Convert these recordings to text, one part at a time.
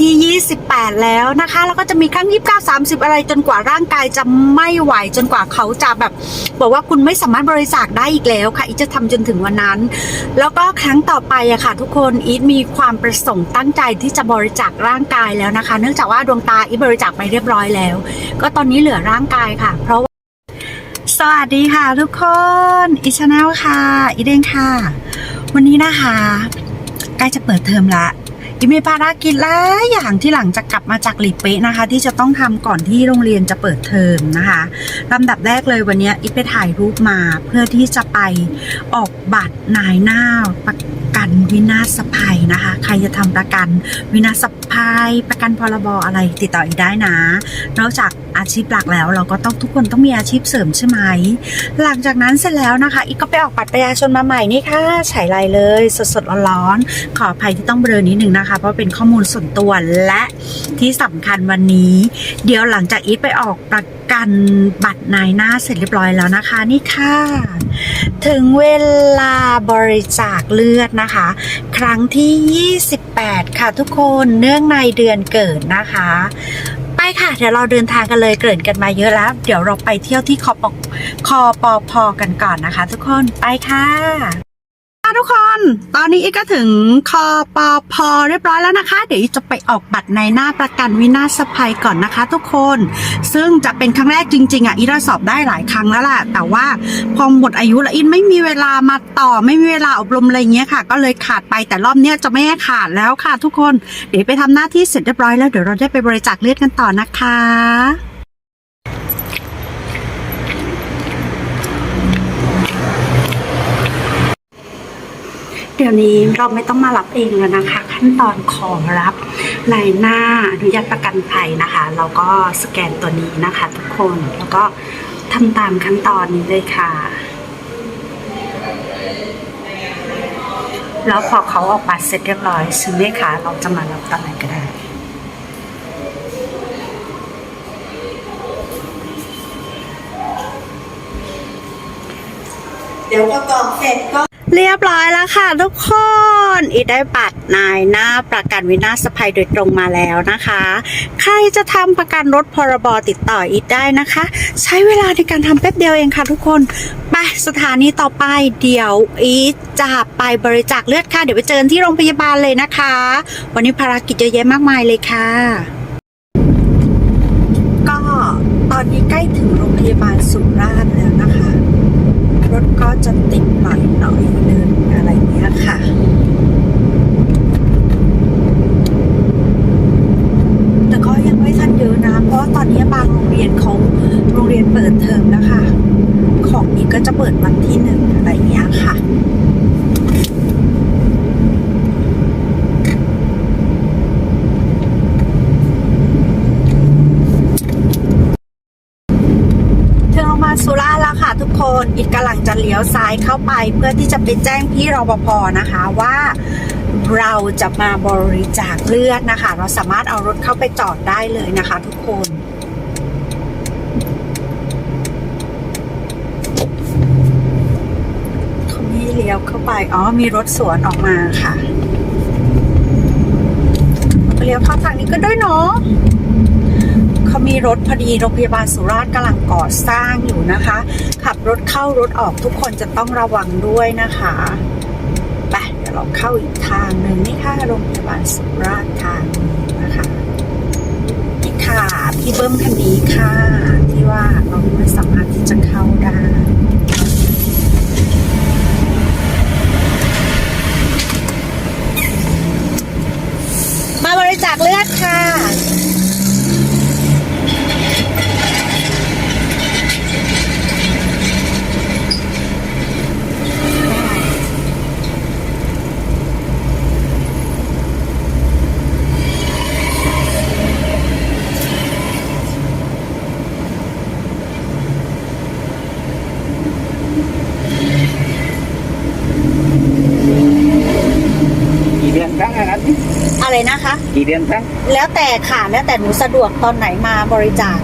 ที่ 28 แล้วนะคะ แล้วก็จะมีครั้ง 29 30 อะไรจนกว่าร่างกายจะไม่ไหวจนกว่าเขาจะแบบ บอกว่าคุณไม่สามารถบริจาคได้อีกแล้วค่ะอีทจะทำจนถึงวันนั้น แล้วก็ครั้งต่อไปอะค่ะ ทุกคนอีทมีความประสงค์ตั้งใจที่จะบริจาคร่างกายแล้วนะคะ เนื่องจากว่าดวงตาอีทบริจาคไปเรียบร้อยแล้ว ก็ตอนนี้เหลือร่างกายค่ะ เพราะ สวัสดีค่ะทุกคนอีชาแนลค่ะ อีเดงค่ะ วันนี้นะคะใกล้จะเปิดเทอมละอีมีภารกิจหลายอย่างที่หลังจากลับมาจากหลีเป๊ะนะคะ ที่จะต้องทำก่อนที่โรงเรียนจะเปิดเทอมนะคะลำดับแรกเลยวันนี้อีไปถ่ายรูปมาเพื่อที่จะไปออกบัตรนายหน้าประกันวินาศภัยนะคะ ใครจะทำประกันวินาศ ภัยประกันพรบอะไรติดต่ออีกได้นะ นอกจากอาชีพหลักแล้วเราก็ต้องทุกคนต้องมีอาชีพเสริมใช่ไหม หลังจากนั้นเสร็จแล้วนะคะ อีกก็ไปออกบัตรประชาชนมาใหม่นี่ค่ะฉายลายเลย สดๆร้อนๆขออภัยที่ต้องเบลอนิดนึงนะคะ เพราะเป็นข้อมูลส่วนตัวและที่สำคัญวันนี้ เดี๋ยวหลังจากอีทไปออกปร กันบัตรนายหน้าเสร็จเรียบร้อยแล้วนะคะนี่ค่ะ ถึงเวลาบริจาคเลือดนะคะ ครั้งที่ 28 ค่ะทุกคนเนื่องในเดือนเกิดนะคะ ไปค่ะเดี๋ยวเราเดินทางกันเลยเกริ่นกันมาเยอะแล้ว เดี๋ยวเราไปเที่ยวที่คอปคอปอพอกันก่อนนะคะ ทุกคนไปค่ะ ค่ะทุกคน ตอนนี้อีกก็ถึงคอปอพอเรียบร้อยแล้วนะคะ เดี๋ยวอีกจะไปออกบัตรในหน้าประกันวินาศภัยก่อนนะคะ ทุกคน ซึ่งจะเป็นครั้งแรกจริง ๆอะอีทสอบได้หลายครั้งแล้วล่ะ แต่ว่าพอหมดอายุแล้วอีทไม่มีเวลามาต่อไม่มีเวลาอบรมอะไรเงี้ยค่ะ ก็เลยขาดไปแต่รอบเนี้ยจะไม่ให้ขาดแล้วค่ะ ทุกคน เดี๋ยวไปทำหน้าที่เสร็จเรียบร้อยแล้วเดี๋ยวเราได้ไปบริจาคเลือดกันต่อนะคะ เดี๋ยวนี้เราไม่ต้องมารับเองแล้วนะคะ ขั้นตอนขอรับในหน้าอนุญาตประกันภัยนะคะเราก็สแกนตัวนี้นะคะ ทุกคนแล้วก็ทำตามขั้นตอนนี้เลยค่ะ แล้วพอเขาออกบัตรเสร็จเรียบร้อยใช่ไหมคะเราจะมารับตอนไหนก็ได้เดี๋ยวประกอบเสร็จก็ เรียบร้อยแล้วค่ะทุกคน อีได้บัตรนายหน้าประกันวินาศภัยโดยตรงมาแล้วนะคะ ใครจะทำประกันรถพรบติดต่ออีได้นะคะ ใช้เวลาในการทำแป๊บเดียวเองค่ะทุกคนไปสถานีต่อไปเดี๋ยวอีจะไปบริจาคเลือดค่ะ เดี๋ยวไปเจอที่โรงพยาบาลเลยนะคะ วันนี้ภารกิจเยอะแยะมากมายเลยค่ะ ก็ตอนนี้ใกล้ถึงโรงพยาบาลสุราษฎร์แล้วนะคะ จะติดหน่อยหน่อยนึงอะไรเงี้ยค่ะ แต่ก็ยังไม่ทันเยอะนะ เพราะว่าตอนนี้บางโรงเรียนเขาโรงเรียนเปิดเทอมแล้วค่ะ ของอีกก็จะเปิดวันที่หนึ่งอะไรเงี้ยค่ะ ถึงโรงพยาบาลสุราษฎร์แล้วค่ะทุกคนอีกกำลังจะเลี้ยวซ้าย เข้าไปเพื่อที่จะไปแจ้งพี่รปภนะคะว่าเราจะมาบริจาคเลือดนะคะ เราสามารถเอารถเข้าไปจอดได้เลยนะคะ ทุกคนเขาไม่ให้เลี้ยวเข้าไป อ๋อ มีรถสวนออกมาค่ะเลี้ยวเข้าทางนี้ก็ได้เนาะเขามีรถพอดีโรงพยาบาลสุราษฎร์กำลังก่อสร้างอยู่นะคะขับร รถเข้ารถออกทุกคนจะต้องระวังด้วยนะคะไปเดี๋ยวเราเข้าอีกทางหนึ่งนี่ค่ะโรงพยาบาลสุราษฎร์ทานีนะคะนี่ค่ะพี่เบิ้มคันนี้ค่ะ ที่ว่าเราไม่สามารถที่จะเข้าได้มาบริจาคเลือดค่ะ กี่เดือนครั้งอะครับ อะไรนะคะ กี่เดือนครั้งแล้วแต่ค่ะแล้วแต่หนูสะดวกตอนไหนมาบริจาค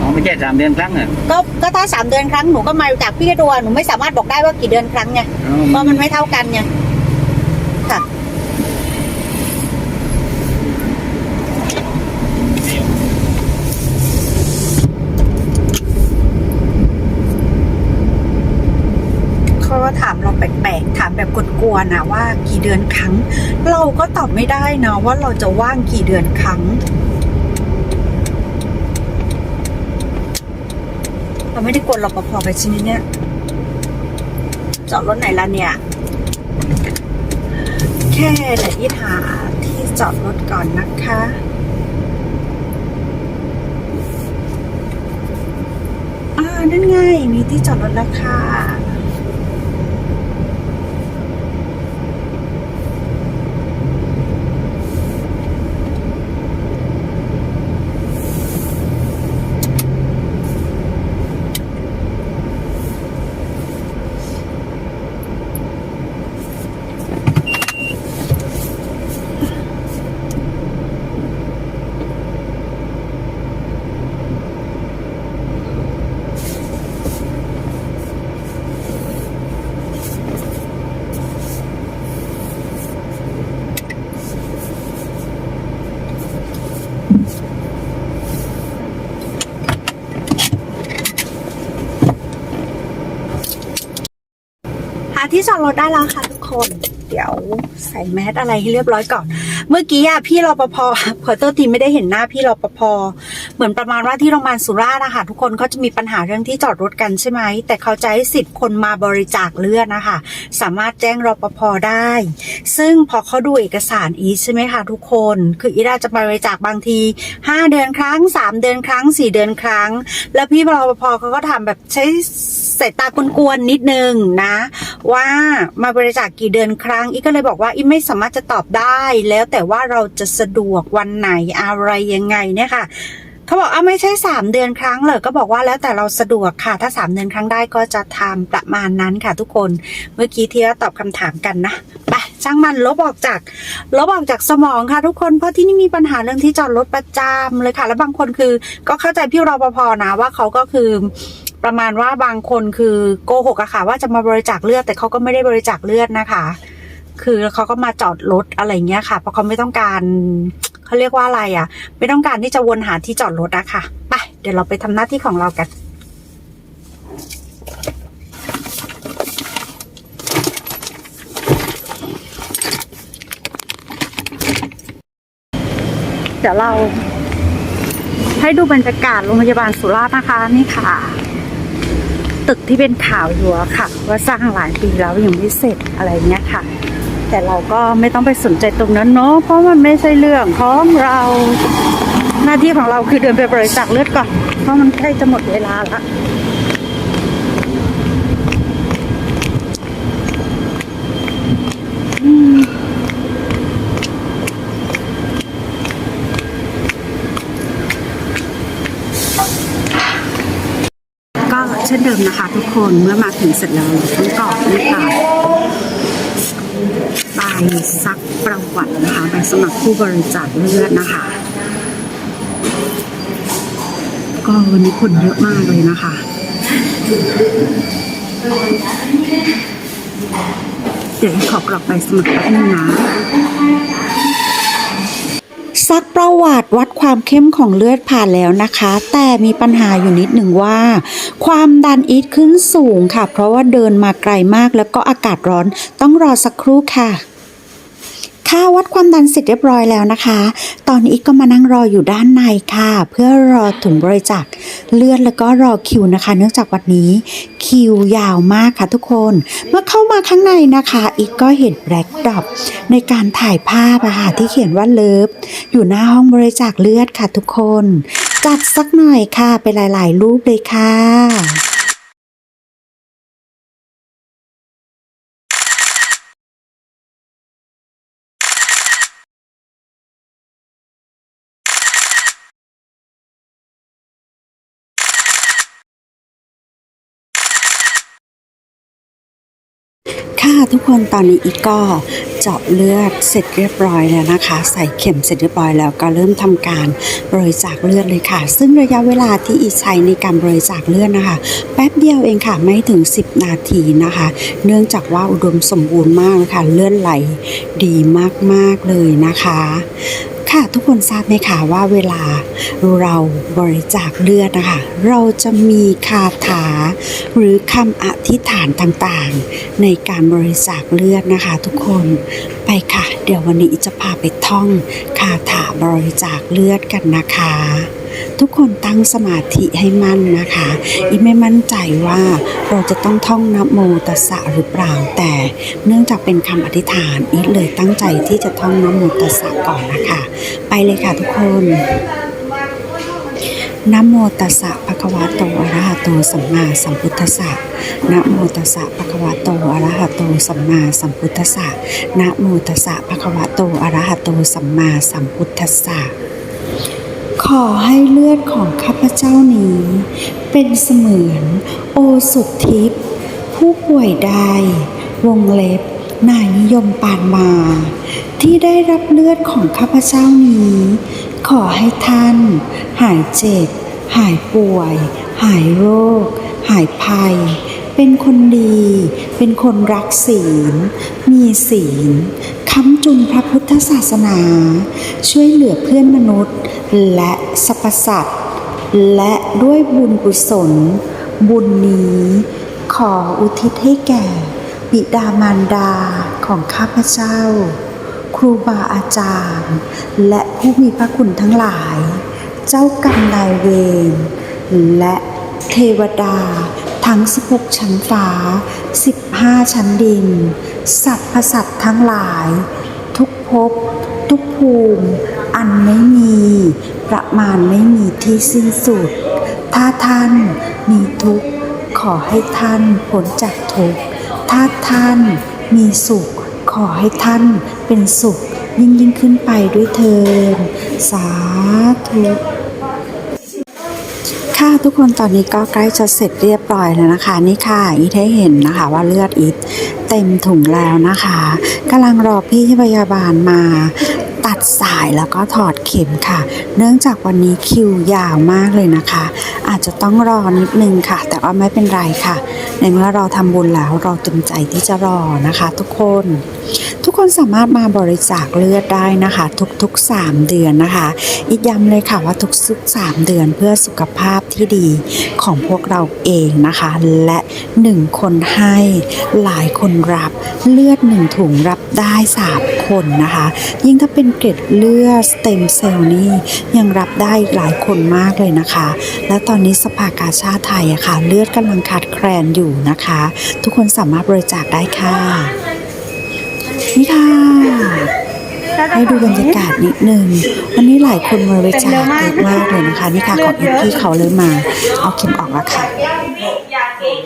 อ๋อไม่ใช่สามเดือนครั้งอะก็ก็ถ้าสามเดือนครั้งหนูก็มาบริจาคพี่ก็ดูหนูไม่สามารถบอกได้ว่ากี่เดือนครั้งไงอ๋อเพราะมันไม่เท่ากันไงอค่ะ เขาก็ถามเราแปลกๆ ถาม วนะว่ากี่เดือนครั้ง เราก็ตอบไม่ได้นะว่าเราจะว่างกี่เดือนครั้ง เราไม่ได้กวนรปภไปใช่ไหมเนี่ยจอดรถไหนล่ะเนี่ย แค่ละอีหาที่จอดรถก่อนนะคะอ่านั่นไงมีที่จอดรถแล้วค่ะ ที่จอดรถได้แล้วค่ะทุกคน เดี๋ยวใส่แมสอะไรให้เรียบร้อยก่อน เมื่อกี้อะพี่รปภขอโทษทีไม่ได้เห็นหน้าพี่รปภเหมือนประมาณว่าที่โรงพยาบาลสุราษฎร์นะคะทุกคนเขาจะมีปัญหาเรื่องที่จอดรถกันใช่ไหม แต่เขาจะให้สิทธิ์คนมาบริจาคเลือดนะคะ สามารถแจ้งรปภได้ ซึ่งพอเขาดูเอกสารอีใช่ไหมคะทุกคน คืออีทอาจะบริจาคบางที 5 เดือนครั้ง 3 เดือนครั้ง 4 เดือนครั้ง แล้วพี่รปภเขาก็ถามแบบใช้สายตากวนๆนิดนึงนะ ว่ามาบริจาคกี่เดือนครั้งอีกก็เลยบอกว่าอีไม่สามารถจะตอบได้ แล้วแต่ว่าเราจะสะดวกวันไหนอะไรยังไงเนี่ยค่ะเขาบอกอ้าไม่ใช่สามเดือนครั้งเหรอก็บอกว่าแล้วแต่เราสะดวกค่ะ ถ้าสามเดือนครั้งได้ก็จะทำประมาณนั้นค่ะทุกคนเมื่อกี้ที่เราตอบคำถามกันนะไปช่างมันลบออกจากลบออกจากสมองค่ะทุกคนเพราะที่นี่มีปัญหาเรื่องที่จอดรถประจำเลยค่ะ แล้วบางคนคือก็เข้าใจพี่รปภนะว่าเขาก็คือ ประมาณว่าบางคนคือโกหกอะค่ะว่าจะมาบริจาคเลือดแต่เขาก็ไม่ได้บริจาคเลือดนะคะ คือเขาก็มาจอดรถอะไรเงี้ยค่ะ เพราะเขาไม่ต้องการเขาเรียกว่าอะไรอะไม่ต้องการที่จะวนหาที่จอดรถอะค่ะไปเดี๋ยวเราไปทำหน้าที่ของเรากันเดี๋ยวเราให้ดูบรรยากาศโรงพยาบาลสุราษฎร์นะคะนี่ค่ะ ตึกที่เป็นข่าวอยู่ค่ะ ว่าสร้างหลายปีแล้วยังไม่เสร็จอะไรเงี้ยค่ะ แต่เราก็ไม่ต้องไปสนใจตรงนั้นเนาะเพราะมันไม่ใช่เรื่องของเราหน้าที่ของเราคือเดินไปบริจาคเลือดก่อนเพราะมันใกล้จะหมดเวลาละ ช่นเดิมนะคะทุกคนเมื่อมาถึงเสร็จแล้วต้องกรอกนี่ค่ะใบซักประวัตินะคะใบสมัครผู้บริจาคเลือดนะคะ ก็วันนี้คนเยอะมากเลยนะคะเดี๋ยวขอกรอกใบสมัครแป๊บนึงนะ ซักประวัติวัดความเข้มของเลือดผ่านแล้วนะคะ แต่มีปัญหาอยู่นิดหนึ่งว่า ความดันอีทขึ้นสูงค่ะ เพราะว่าเดินมาไกลมากแล้วก็อากาศร้อนต้องรอสักครู่ค่ะ ค่าวัดความดันเสร็จเรียบร้อยแล้วนะคะ ตอนนี้ก็มานั่งรออยู่ด้านในค่ะ เพื่อรอถุงบริจาคเลือดแล้วก็รอคิวนะคะ เนื่องจากวันนี้คิวยาวมากค่ะทุกคน เมื่อเข้ามาข้างในนะคะ อีกก็เห็นแบล็คดอปในการถ่ายภาพอะค่ะที่เขียนว่าเลิฟอยู่หน้าห้องบริจาคเลือดค่ะทุกคน จัดสักหน่อยค่ะไปหลาย ๆ รูปเลยค่ะ ค่ะทุกคนตอนนี้อีกก็ เจาะเลือดเสร็จเรียบร้อยแล้วนะคะ ใส่เข็มเสร็จเรียบร้อยแล้วก็เริ่มทำการบริจาคเลือดเลยค่ะ ซึ่งระยะเวลาที่อีใช้ในการบริจาคเลือดนะคะ แป๊บเดียวเองค่ะไม่ถึง 10 นาทีนะคะ เนื่องจากว่าอุดมสมบูรณ์มากเลยค่ะเลือดไหลดีมากๆเลยนะคะค่ะทุกคนทราบไหมคะว่าเวลาเราบริจาคเลือดนะคะ เราจะมีคาถาหรือคำอธิษฐานต่างๆ ในการบริจาคเลือดนะคะ ทุกคน ไปค่ะ เดี๋ยววันนี้จะพาไปท่องคาถาบริจาคเลือดกันนะคะ ทุกคนตั้งสมาธิให้มั่นนะคะ อีไม่มั่นใจว่าเราจะต้องท่องนะโมตัสสะหรือเปล่าแต่เนื่องจากเป็นคำอธิษฐานอีเลยตั้งใจที่จะท่องนะโมตัสสะก่อนนะคะ ไปเลยค่ะทุกคน นะโมตัสสะภะคะวะโตอะระหะโตสัมมาสัมพุทธัสสะนะโมตัสสะภะคะวะโตอะระหะโตสัมมาสัมพุทธัสสะนะโมตัสสะภะคะวะโตอะระหะโตสัมมาสัมพุทธัสสะขอให้เลือดของข้าพเจ้านี้ เป็นเสมือน โอสุทิพผู้ป่วยได้ วงเล็บนายนิยมปานมา ที่ได้รับเลือดของข้าพเจ้านี้ ขอให้ท่าน หายเจ็บ หายป่วย หายโรค หายภัย เป็นคนดี เป็นคนรักศีล มีศีลค้ำจุนพระพุทธศาสนา ช่วยเหลือเพื่อนมนุษย์ และสรรพสัตว์และด้วยบุญกุศล บุญนี้ ขออุทิศให้แก่ บิดามารดาของข้าพเจ้า ครูบาอาจารย์ และผู้มีพระคุณทั้งหลาย เจ้ากรรมนายเวรและเทวดา ทั้ง 16 ชั้นฟ้า 15 ชั้นดิน สัตว์ประสัตทั้งหลาย ทุกภพทุกภูมิ อันไม่มี ประมาณไม่มีที่สิ้นสุด ถ้าท่านมีทุกข์ ขอให้ท่านพ้นจากทุกข์ ถ้าท่านมีสุขขอให้ท่าน เป็นสุขยิ่งยิ่งขึ้นไปด้วยเทินสาธุค่ะทุกคนตอนนี้ก็ใกล้จะเสร็จเรียบร้อยแล้วนะคะ นี่ค่ะอีทให้เห็นนะคะว่าเลือดอีทเต็มถุงแล้วนะคะกำลังรอพี่พยาบาลมาตัดสายแล้วก็ถอดเข็มค่ะ เนื่องจากวันนี้คิวยาวมากเลยนะคะ อาจจะต้องรอนิดนึงค่ะ แต่ว่าไม่เป็นไรค่ะ ในเมื่อเราทำบุญแล้วเราเต็มใจที่จะรอนะคะ ทุกคน ทุกคนสามารถมาบริจาคเลือดได้นะคะ ทุกๆ 3 เดือนนะคะ อีกย้ำเลยค่ะว่าทุกๆ3เดือนเพื่อสุขภาพที่ดีของพวกเราเองนะคะ และ 1 คนให้หลายคนรับเลือด 1 ถุงรับได้ 3 คนนะคะ ยิ่งถ้าเป็นเกล็ดเลือดสเต็มเซลล์นี่ยังรับได้หลายคนมากเลยนะคะ และตอนนี้สภากาชาติไทยอะค่ะ เลือดกำลังขาดแคลนอยู่นะคะ ทุกคนสามารถบริจาคได้ค่ะ นี่ค่ะ ให้ดูบรรยากาศนิดนึง วันนี้หลายคนมาบริจาคเยอะมากเลยนะคะ นี่ค่ะของอีพี่เขาเลยมา เอาเข็มออกแล้วค่ะอย่าเก่ง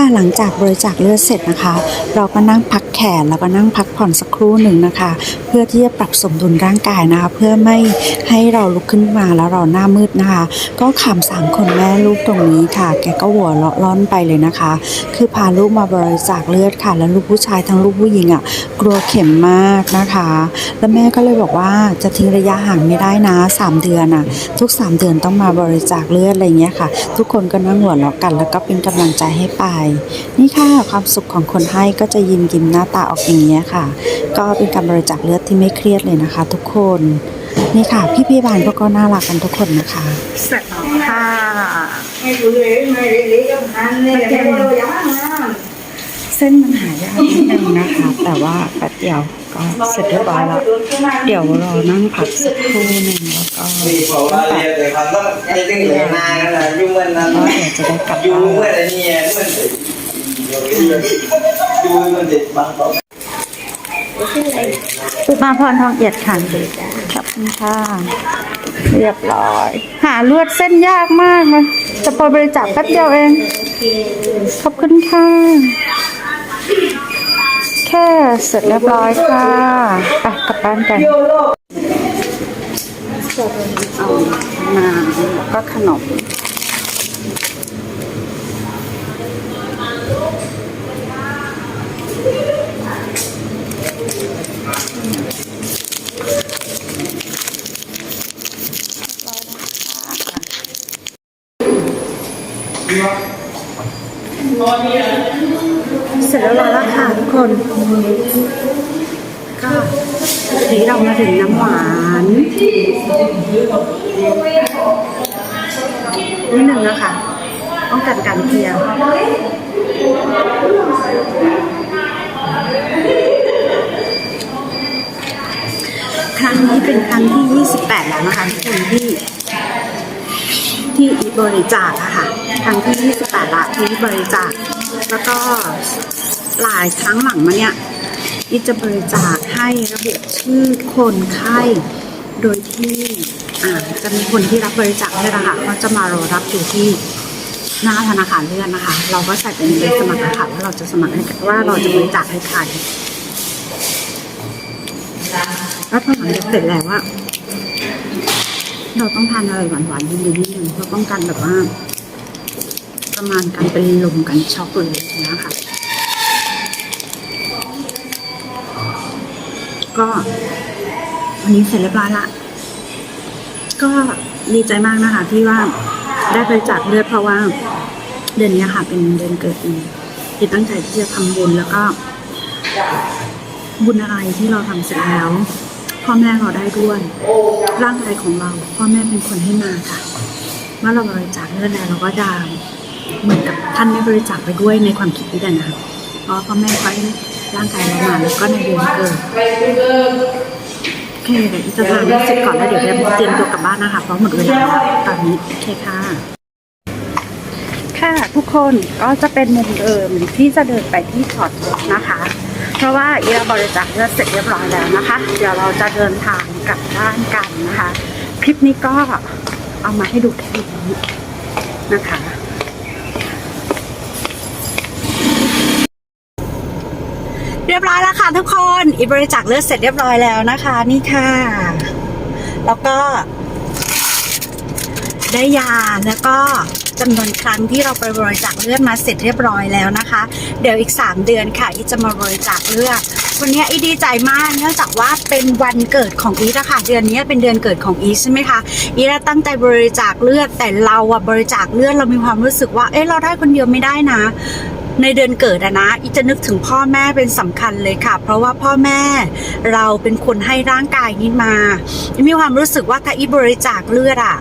ค่ะหลังจากบริจาคเลือดเสร็จนะคะ เราก็นั่งพักแขนแล้วก็นั่งพักผ่อนสักครู่หนึ่งนะคะ เพื่อที่จะปรับสมดุลร่างกายนะคะ เพื่อไม่ให้เราลุกขึ้นมาแล้วเราหน้ามืดนะคะ ก็ขำสามคนแม่ลูกตรงนี้ค่ะ แกก็หัวเราะร่อนไปเลยนะคะ คือพาลูกมาบริจาคเลือดค่ะ แล้วลูกผู้ชายทั้งลูกผู้หญิงอะกลัวเข็มมากนะคะ แล้วแม่ก็เลยบอกว่าจะทิ้งระยะห่างไม่ได้นะสามเดือนอะ ทุก 3 เดือนต้องมาบริจาคเลือดอะไรเงี้ยค่ะ ทุกคนก็นั่งหัวเราะกัน แล้วก็เป็นกำลังใจให้ไป นี่ค่ะความสุขของคนให้ก็จะยิ้มยิ้มหน้าตาออกอย่างเงี้ยค่ะ ก็เป็นการบริจาคเลือดที่ไม่เครียดเลยนะคะ ทุกคน นี่ค่ะ พี่พยาบาลก็ก็น่ารักกันทุกคนนะคะเสร็จแล้วค่ะเส้นมันหายากนิดนึงนะคะ แต่ว่าแป๊บเดียวก็เสร็จเรียบร้อยแล้ว เดี๋ยวรอนั่งพักสักครู่หนึ่งแล้วก็ thì bảo là liền rồi còn nó cái tiếng người này nó là dung mình là ก็เดี๋ยวจะได้กลับ dung บ้าน mình là nhẹ mình dung mình thì bằng tỏ มาพรทองเอียดค่ะขอบคุณค่ะ เรียบร้อย หาลวดเส้นยากมากเลยจะพอบริจาคแป๊บเดียวเอง ขอบคุณค่ะ แค่เสร็จเรียบร้อยค่ะ ไปกลับบ้านกันเอาน้ำแล้วก็ขนม เสร็จแล้วแล้วค่ะทุกคน ก็ทีนี้เรามาถึงน้ำหวานนิดหนึ่งนะคะป้องกันการเพียง ครั้งนี้เป็นครั้งที่ 28 แล้วนะคะทุกคนที่ที่อีบริจาคอะค่ะครั้งที่ 28 ละที่บริจาค แล้วก็หลายครั้งหลังมาเนี่ยอีจะบริจาคให้ระบุชื่อคนไข้ โดยที่อ่าจะมีคนที่รับบริจาคด้วยนะคะเขาจะมารอรับอยู่ที่หน้าธนาคารเลือดนะคะ เราก็ใส่เป็นสมัครนะคะว่าเราจะสมัครให้ว่าเราจะบริจาคให้ใคร แล้วพอหลังจากเสร็จแล้วว่าเราต้องทานอะไรหวานๆเย็นๆนิดนึงเพื่อป้องกันแบบว่า ประมาณการเป็นลมกันช็อกเลยนะคะ ก็วันนี้เสร็จเรียบร้อยละ ก็ดีใจมากนะคะ ที่ว่าได้บริจาคเลือดเพราะว่า เดือนนี้ค่ะ เป็นเดือนเกิดอีที่ตั้งใจที่จะทำบุญแล้วก็ บุญอะไรที่เราทำเสร็จแล้ว พ่อแม่เราได้ด้วย ร่างกายของเราพ่อแม่เป็นคนให้มาค่ะเมื่อเราบริจาคเลือดแล้วเราก็จะเหมือนกับท่านได้บริจาคไปด้วยในความคิดนี้นะเพราะพ่อแม่ให้ร่างกายเรามาแล้วก็ในเดือนเกิดโอเคเดี๋ยวจะทานเสร็จก่อนแล้วเดี๋ยวจะเตรียมตัวกลับบ้านนะคะเพราะหมดเวลาแล้วตอนนี้โอเคค่ะค่ะทุกคนก็จะเป็นมุมเดิมที่จะเดินไปที่จอดรถนะคะ เพราะว่าอีเราบริจาคเลือดเสร็จเรียบร้อยแล้วนะคะ เดี๋ยวเราจะเดินทางกลับบ้านกันนะคะ คลิปนี้ก็เอามาให้ดูแค่นี้นะคะเรียบร้อยแล้วค่ะทุกคนอีบริจาคเลือดเสร็จเรียบร้อยแล้วนะคะ นี่ค่ะ แล้วก็ ได้ยาแล้วก็ จำนวนครั้งที่เราไปบริจาคเลือดมาเสร็จเรียบร้อยแล้วนะคะ เดี๋ยวอีก 3 เดือนค่ะอีจะมาบริจาคเลือดวันนี้อีดีใจมากเนื่องจากว่าเป็นวันเกิดของอีนะค่ะเดือนนี้เป็นเดือนเกิดของอีใช่ไหมคะอีได้ตั้งใจบริจาคเลือดแต่เราอะบริจาคเลือดเรามีความรู้สึกว่าเอ๊ะเราได้คนเดียวไม่ได้นะ ในเดือนเกิดอะนะอีจะนึกถึงพ่อแม่เป็นสำคัญเลยค่ะ เพราะว่าพ่อแม่เราเป็นคนให้ร่างกายนี้มา มีความรู้สึกว่าถ้าอีบริจาคเลือดอะ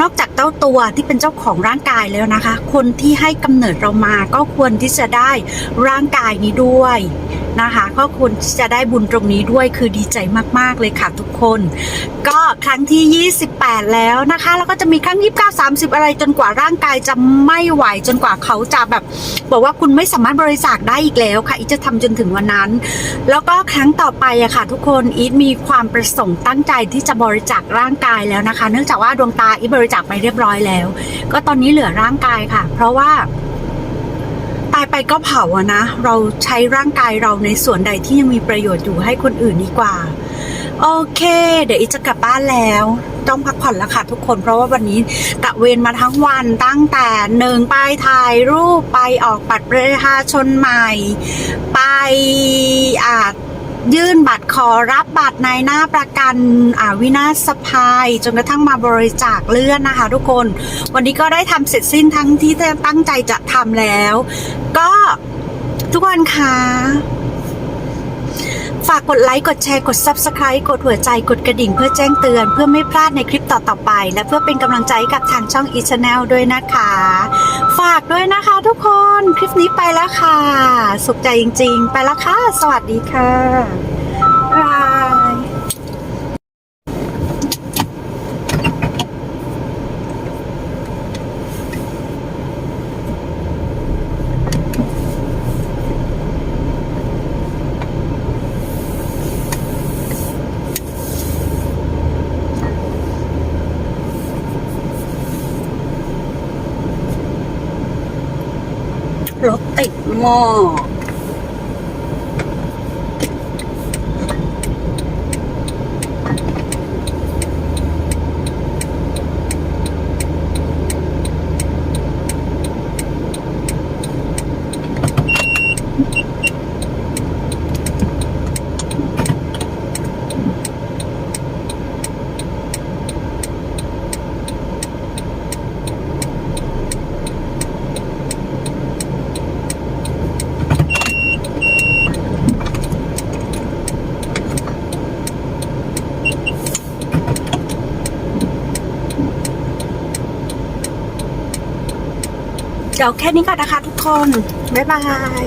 นอกจากเจ้าตัวที่เป็นเจ้าของร่างกายแล้วนะคะ คนที่ให้กำเนิดเรามาก็ควรที่จะได้ร่างกายนี้ด้วยนะคะก็ควรที่จะได้บุญตรงนี้ด้วยคือดีใจมากๆเลยค่ะทุกคน ก็ครั้งที่ 28 แล้วนะคะ แล้วก็จะมีครั้ง 29 30 อะไรจนกว่าร่างกายจะไม่ไหวจนกว่าเขาจะแบบ บอกว่าคุณไม่สามารถบริจาคได้อีกแล้วค่ะอีทจะทำจนถึงวันนั้น แล้วก็ครั้งต่อไปอะค่ะ ทุกคนอีทมีความประสงค์ตั้งใจที่จะบริจาคร่างกายแล้วนะคะ เนื่องจากว่าดวงตาอีทบริจาคไปเรียบร้อยแล้ว ก็ตอนนี้เหลือร่างกายค่ะ เพราะว่าายไปก็เผาอะนะ เราใช้ร่างกายเราในส่วนใดที่ยังมีประโยชน์อยู่ให้คนอื่นดีกว่า โอเค เดี๋ยวอีจะกลับบ้านแล้ว ต้องพักผ่อนแล้วค่ะทุกคนเพราะว่าวันนี้ตะเวนมาทั้งวันตั้งแต่หนึ่งไปถ่ายรูปไปออกบัตรประชาชนใหม่ ไปอ่ายื่นบัตรขอรับบัตรในหน้าประกันอ่าวินาศภัยจนกระทั่งมาบริจาคเลือดนะคะทุกคน วันนี้ก็ได้ทำเสร็จสิ้นทั้งที่ตั้งใจจะทำแล้ว ก็ทุกคนคะฝากกดไลค์ กดแชร์ กด Subscribe กดหัวใจ กดกระดิ่งเพื่อแจ้งเตือน เพื่อไม่พลาดในคลิปต่อ ๆ ไป และเพื่อเป็นกำลังใจกับทางช่อง e channel ด้วยนะคะ ฝากด้วยนะคะทุกคน คลิปนี้ไปแล้วค่ะ สุขใจจริง ๆ ไปแล้วค่ะ สวัสดีค่ะ ห เดี๋ยวแค่นี้ก่อนนะคะทุกคน บ๊ายบาย